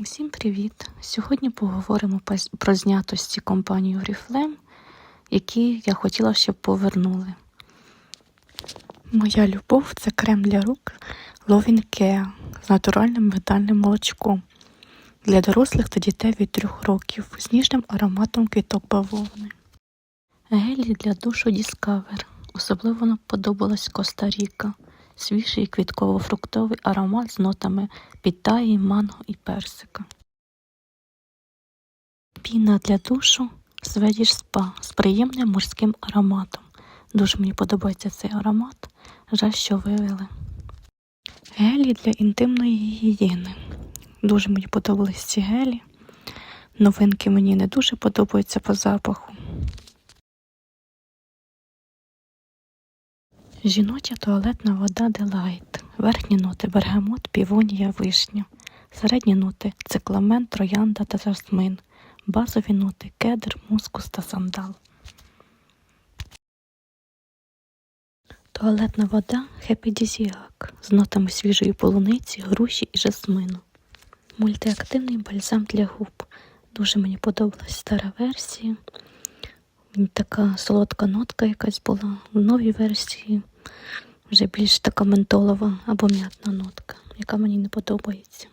Усім привіт! Сьогодні поговоримо про знятості компанії Oriflame, які я хотіла, щоб повернули. Моя любов це крем для рук Loving Care з натуральним метальним молочком для дорослих та дітей від 3 років з ніжним ароматом квіток бавовни. Гелі для душу Discover. Особливо подобалась Коста-Ріка. Свіжий квітково-фруктовий аромат з нотами пітаї, манго і персика. Піна для душу Swedish Spa з приємним морським ароматом. Дуже мені подобається цей аромат. Жаль, що вивели. Гелі для інтимної гігієни. Дуже мені подобались ці гелі. Новинки мені не дуже подобаються по запаху. Жіноча туалетна вода Делайт. Верхні ноти бергамот, півонія, вишня. Середні ноти цикламен, троянда та жасмин. Базові ноти кедр, мускус та сандал. Туалетна вода хепідізіак з нотами свіжої полуниці, груші і жасмину. Мультиактивний бальзам для губ. Дуже мені подобалась стара версія. Така солодка нотка якась була. В новій версії вже більш така ментолова або м'ятна нотка, яка мені не подобається.